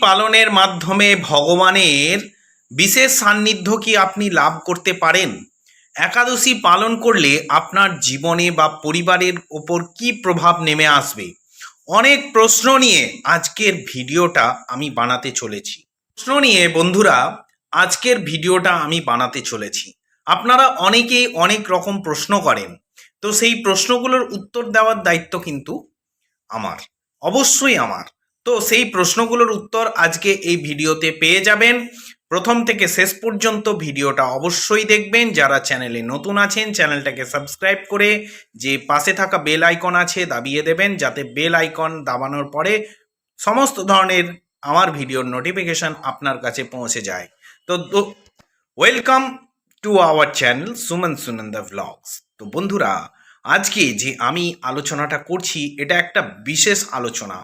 পালনের মাধ্যমে ভগবানের বিশেষ সান্নিধ্য কি আপনি লাভ করতে পারেন? একাদশী পালন করলে আপনার জীবনে বা পরিবারের ওপর কি প্রভাব নেমে আসবে? অনেক প্রশ্ন নিয়ে আজকের ভিডিওটা আমি বানাতে চলেছি। প্রশ্ন নিয়ে বন্ধুরা, আজকের ভিডিওটা আমি বানাতে চলেছি। আপনারা অনেকেই অনেক রকম প্রশ্ন করেন, তো সেই প্রশ্নগুলোর উত্তর দেওয়ার দায়িত্ব কিন্তু আমার, অবশ্যই আমার। তো সেই প্রশ্নগুলোর উত্তর আজকে এই ভিডিওতে পেয়ে যাবেন। প্রথম থেকে শেষ পর্যন্ত ভিডিওটা অবশ্যই দেখবেন। যারা চ্যানেলে নতুন আছেন, চ্যানেলটাকে সাবস্ক্রাইব করে যে পাশে থাকা বেল আইকন আছে দাবিয়ে দেবেন, যাতে বেল আইকন দাবানোর পরে সমস্ত ধরনের আমার ভিডিওর নোটিফিকেশন আপনার কাছে পৌঁছে যায়। তো welcome to our channel Suman Sunanda vlogs তো বন্ধুরা, আজকে যে আমি আলোচনাটা করছি, এটা একটা বিশেষ আলোচনা।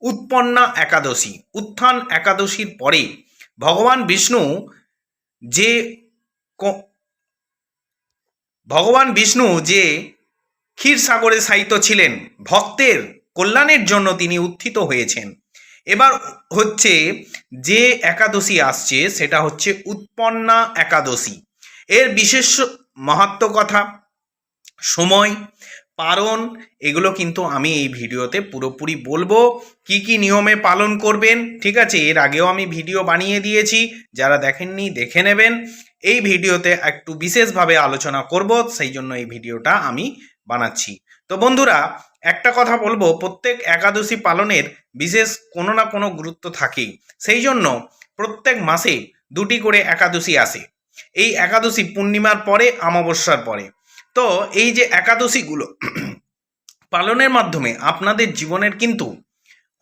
উৎপন্না একাদশী। উত্থান একাদশীর পরে ভগবান বিষ্ণু যে ভগবান বিষ্ণু যে ক্ষীর সাগরে সাহিত্য ছিলেন, ভক্তের কল্যাণের জন্য তিনি উত্থিত হয়েছেন। এবার হচ্ছে যে একাদশী আসছে, সেটা হচ্ছে উৎপন্না একাদশী। এর বিশেষ মাহাত্ম কথা, সময় পারণ এগুলো কিন্তু আমি এই ভিডিওতে পুরোপুরি বলব। কি কি নিয়মে পালন করবেন, ঠিক আছে? এর আগেও আমি ভিডিও বানিয়ে দিয়েছি, যারা দেখেননি দেখে নেবেন। এই ভিডিওতে একটু বিশেষভাবে আলোচনা করব, সেই জন্য এই ভিডিওটা আমি বানাচ্ছি। তো বন্ধুরা, একটা কথা বলব, প্রত্যেক একাদশী পালনের বিশেষ কোনো না কোনো গুরুত্ব থাকেই। সেই জন্য প্রত্যেক মাসে দুটি করে একাদশী আসে। এই একাদশী পূর্ণিমার পরে, অমাবস্যার পরে। তো এই যে একাদশীগুলো পালনের মাধ্যমে আপনাদের জীবনের কিন্তু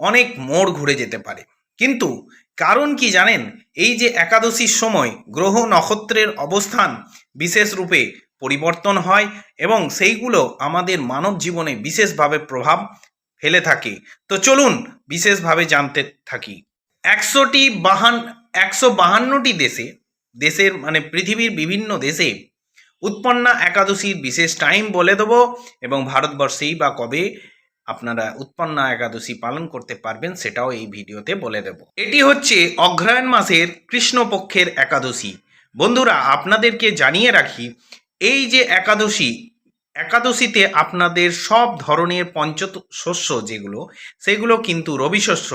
অনেক মোড় ঘুরে যেতে পারে। কিন্তু কারণ কি জানেন? এই যে একাদশীর সময় গ্রহ নক্ষত্রের অবস্থান বিশেষ রূপে পরিবর্তন হয় এবং সেইগুলো আমাদের মানব জীবনে বিশেষভাবে প্রভাব ফেলে থাকে। তো চলুন বিশেষভাবে জানতে থাকি। একশোটি বাহান একশো বাহান্নটি দেশে দেশের মানে পৃথিবীর বিভিন্ন দেশে উৎপন্না একাদশীর বিশেষ টাইম বলে দেবো এবং ভারতবর্ষেই বা কবে আপনারা উৎপন্না একাদশী পালন করতে পারবেন সেটাও এই ভিডিওতে বলে দেব। এটি হচ্ছে অগ্রহায়ণ মাসের কৃষ্ণপক্ষের একাদশী। বন্ধুরা, আপনাদেরকে জানিয়ে রাখি, এই যে একাদশী, একাদশীতে আপনাদের সব ধরনের পঞ্চ শস্য যেগুলো, সেগুলো কিন্তু রবি শস্য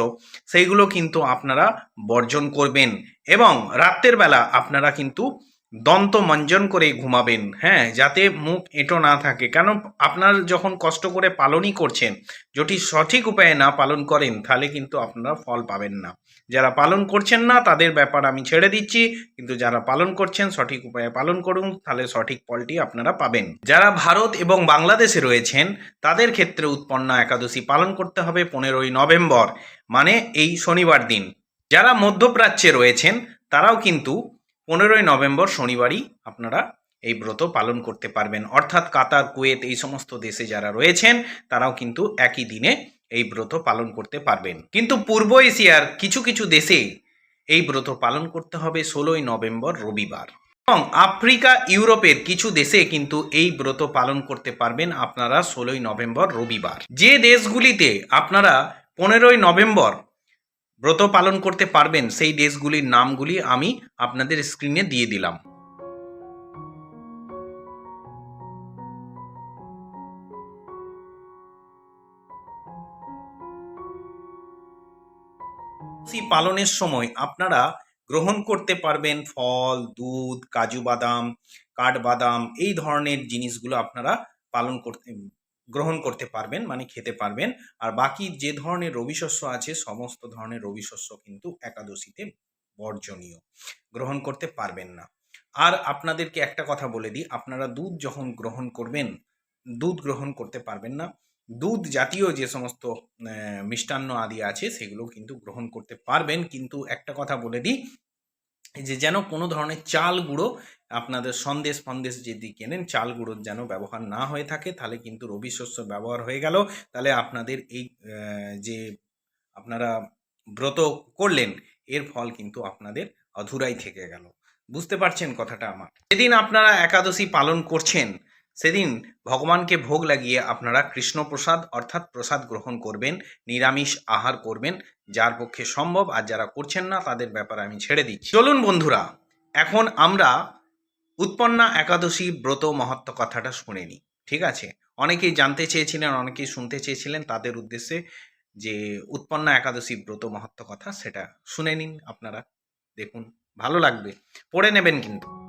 সেইগুলো কিন্তু আপনারা বর্জন করবেন এবং রাত্রের বেলা আপনারা কিন্তু দন্ত মঞ্জন করে ঘুমাবেন হ্যাঁ যাতে মুখ এঁটো না থাকে। কেন? আপনার যখন কষ্ট করে পালনই করছেন, যদি সঠিক উপায়ে না পালন করেন, তাহলে কিন্তু আপনারা ফল পাবেন না। যারা পালন করছেন না, তাদের ব্যাপার আমি ছেড়ে দিচ্ছি, কিন্তু যারা পালন করছেন, সঠিক উপায়ে পালন করুন, তাহলে সঠিক ফলটি আপনারা পাবেন। যারা ভারত এবং বাংলাদেশে রয়েছেন, তাদের ক্ষেত্রে উৎপন্ন একাদশী পালন করতে হবে পনেরোই নভেম্বর মানে এই শনিবার দিন। যারা মধ্যপ্রাচ্যে রয়েছেন, তারাও কিন্তু পনেরোই নভেম্বর শনিবারই আপনারা এই ব্রত পালন করতে পারবেন। অর্থাৎ কাতার, কুয়েত এই সমস্ত দেশে যারা রয়েছেন, তারাও কিন্তু একই দিনে এই ব্রত পালন করতে পারবেন। কিন্তু পূর্ব এশিয়ার কিছু কিছু দেশে এই ব্রত পালন করতে হবে ষোলোই নভেম্বর রবিবার। এবং আফ্রিকা, ইউরোপের কিছু দেশে কিন্তু এই ব্রত পালন করতে পারবেন আপনারা ষোলোই নভেম্বর রবিবার। যে দেশগুলিতে আপনারা পনেরোই নভেম্বর ব্রত পালন করতে পারবেন, সেই দেশগুলির নামগুলি আমি আপনাদের স্ক্রিনে দিয়ে দিলাম। পালনের সময় আপনারা গ্রহণ করতে পারবেন ফল, দুধ, কাজু বাদাম, কাঠবাদাম, এই ধরনের জিনিসগুলো আপনারা পালন করতে গ্রহণ করতে পারবেন মানে খেতে পারবেন। আর বাকি যে ধরনের রবি শস্য আছে, সমস্ত ধরনের রবি শস্য কিন্তু একাদশীতে বর্জনীয়, গ্রহণ করতে পারবেন না। আর আপনাদেরকে একটা কথা বলে দিই, আপনারা দুধ যখন গ্রহণ করবেন, দুধ গ্রহণ করতে পারবেন না। দুধ জাতীয় যে সমস্ত মিষ্টান্ন আদি আছে, সেগুলো কিন্তু গ্রহণ করতে পারবেন। কিন্তু একটা কথা বলে দিই যে যেন কোনো ধরনের চাল গুঁড়ো আপনাদের সন্দেশ ফন্দেশ যদি কেনেন, চাল গুঁড়োর যেন ব্যবহার না হয়ে থাকে, তাহলে কিন্তু রবি শস্য ব্যবহার হয়ে গেল। তাহলে আপনাদের এই যে আপনারা ব্রত করলেন, এর ফল কিন্তু আপনাদের অধুরাই থেকে গেল। বুঝতে পারছেন কথাটা আমার? যেদিন আপনারা একাদশী পালন করছেন সেদিন ভগবানকে ভোগ লাগিয়ে আপনারা কৃষ্ণপ্রসাদ অর্থাৎ প্রসাদ গ্রহণ করবেন, নিরামিষ আহার করবেন, যার পক্ষে সম্ভব। আর যারা করছেন না, তাদের ব্যাপারে আমি ছেড়ে দিচ্ছি। চলুন বন্ধুরা, এখন আমরা উৎপন্না একাদশী ব্রত মহত্ব কথাটা শুনে নিই। ঠিক আছে? অনেকেই জানতে চেয়েছিলেন, অনেকেই শুনতে চেয়েছিলেন, তাদের উদ্দেশ্যে যে উৎপন্না একাদশী ব্রত মহত্ব কথা সেটা শুনে নিন আপনারা। দেখুন, ভালো লাগবে। পড়ে নেবেন কিন্তু।